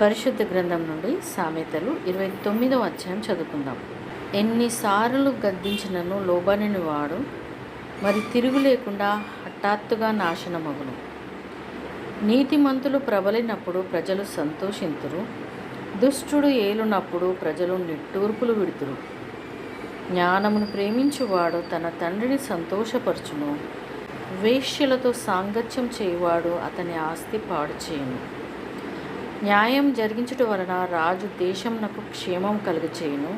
పరిశుద్ధ గ్రంథం నుండి సామెతలు ఇరవై తొమ్మిదవ అధ్యాయం చదువుకుందాం. ఎన్నిసార్లు గద్దించినను లోబనని వాడు మరి తిరుగు లేకుండా హఠాత్తుగా నాశనమగును. నీతిమంతులు ప్రబలినప్పుడు ప్రజలు సంతోషింతురు దుష్టుడు ఏలునప్పుడు ప్రజలు నిట్టూర్పులు విడుతురు. జ్ఞానమును ప్రేమించువాడు తన తండ్రిని సంతోషపరచును వేష్యలతో సాంగత్యం చేయవాడు అతని ఆస్తి పాడు చేయను. న్యాయం జరిగించుట వలన రాజు దేశమునకు క్షేమం కలుగచేయును.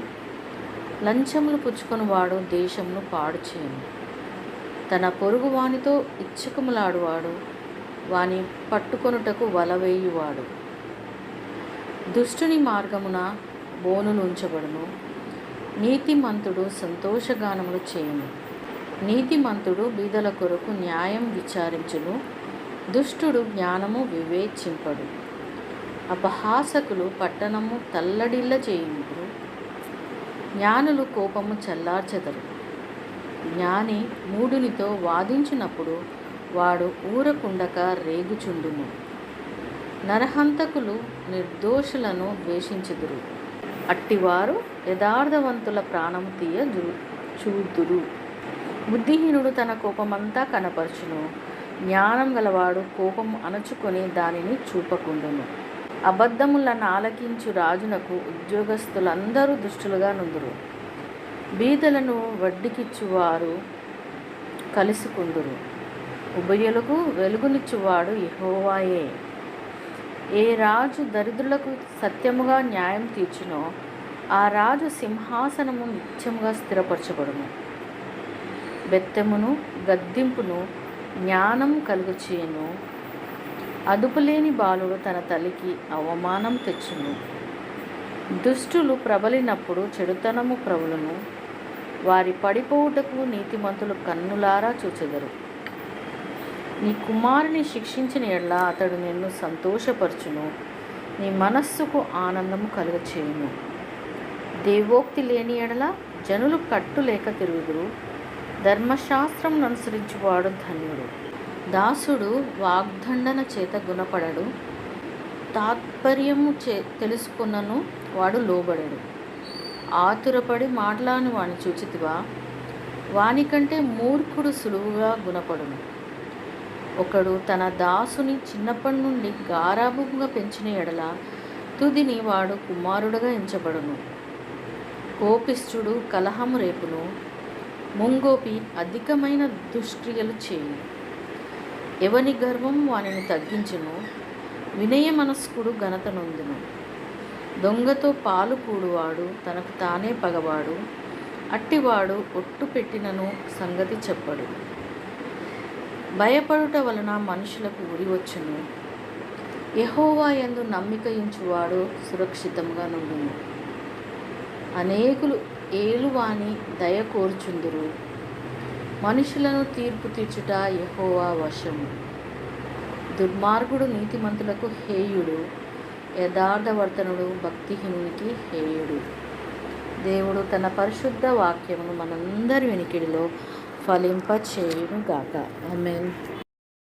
లంచములు పుచ్చుకొని వాడు దేశమును పాడు చేయను తన పొరుగు వానితో ఇచ్చకములాడువాడు వాని పట్టుకొనుటకు వలవేయువాడు దుష్టుని మార్గమున బోనులు ఉంచబడును నీతిమంతుడు సంతోషగానములు చేయను. నీతిమంతుడు బీదల కొరకు న్యాయం విచారించును. దుష్టుడు జ్ఞానము వివేచింపడు. అపహాసకులు పట్టణము తల్లడిల్ల చేయుదురు జ్ఞానులు కోపము చల్లార్చెదరు. జ్ఞాని మూడునితో వాదించినప్పుడు వాడు ఊరకుండక రేగుచుండును. నరహంతకులు నిర్దోషులను ద్వేషించుదురు. అట్టివారు యథార్థవంతుల ప్రాణము తీయ చూదురు. బుద్ధిహీనుడు తన కోపమంతా కనపరచును. జ్ఞానం గలవాడు కోపం అణచుకొని దానిని చూపకుండును. అబద్ధములను ఆలకించు రాజునకు ఉద్యోగస్తులందరూ దుష్టులుగా నుందురు. బీదలను వడ్డీకిచ్చువారు కలుసుకుందురు. ఉభయులకు వెలుగునిచ్చువాడు యెహోవాయే. ఏ రాజు దరిద్రులకు సత్యముగా న్యాయం తీర్చునో ఆ రాజు సింహాసనము నిత్యముగా స్థిరపరచబడును. బెత్తెమును గద్దింపును జ్ఞానం కలుగుచేయును. అదుపులేని బాలుడు తన తల్లికి అవమానం తెచ్చును. దుష్టులు ప్రబలినప్పుడు చెడుతనము ప్రబలును. వారి పడిపోవుటకు నీతిమంతులు కన్నులారా చూచెదరు. నీ కుమారుని శిక్షించిన ఎడల అతడు నిన్ను సంతోషపరచును. నీ మనస్సుకు ఆనందము కలుగచేయును. దేవోక్తి లేని ఎడల జనులు కట్టు లేక తిరుగుదురు. ధర్మశాస్త్రం అనుసరించువాడు ధన్యుడు. దాసుడు వాగ్దండన చేత గుణపడడు. తాత్పర్యము చే తెలుసుకున్నను వాడు లోబడడు. ఆతురపడి మాట్లాని వాని చూచితివా? వానికంటే మూర్ఖుడు సులువుగా గుణపడును. ఒకడు తన దాసుని చిన్నప్పటి నుండి గారాభంగా పెంచిన ఎడల తుదిని వాడు కుమారుడుగా ఎంచబడును. కోపిష్ఠుడు కలహము రేపును ముంగోపి అధికమైన దుష్క్రియలు చేయు ఎవని గర్వం వానిని తగ్గించును? వినయ మనస్కుడు ఘనతనుందును దొంగతో పాలు కూడువాడు తనకు తానే పగవాడు. అట్టివాడు ఒట్టు పెట్టినను సంగతి చెప్పడు. భయపడుట వలన మనుషులకు ఉరి వచ్చును. యహోవా యందు నమ్మిక ఇంచువాడు సురక్షితంగా నుండును అనేకులు ఏలువాని దయ కోర్చుందురు. మనుషులను తీర్పు తీర్చుట యహోవా వశము. దుర్మార్గుడు నీతిమంతులకు హేయుడు యథార్థవర్తనుడు భక్తిహీనునికి హేయుడు. దేవుడు తన పరిశుద్ధ వాక్యమును మనందరి వెనికిడిలో ఫలింప చేయును గాక ఆమెన్.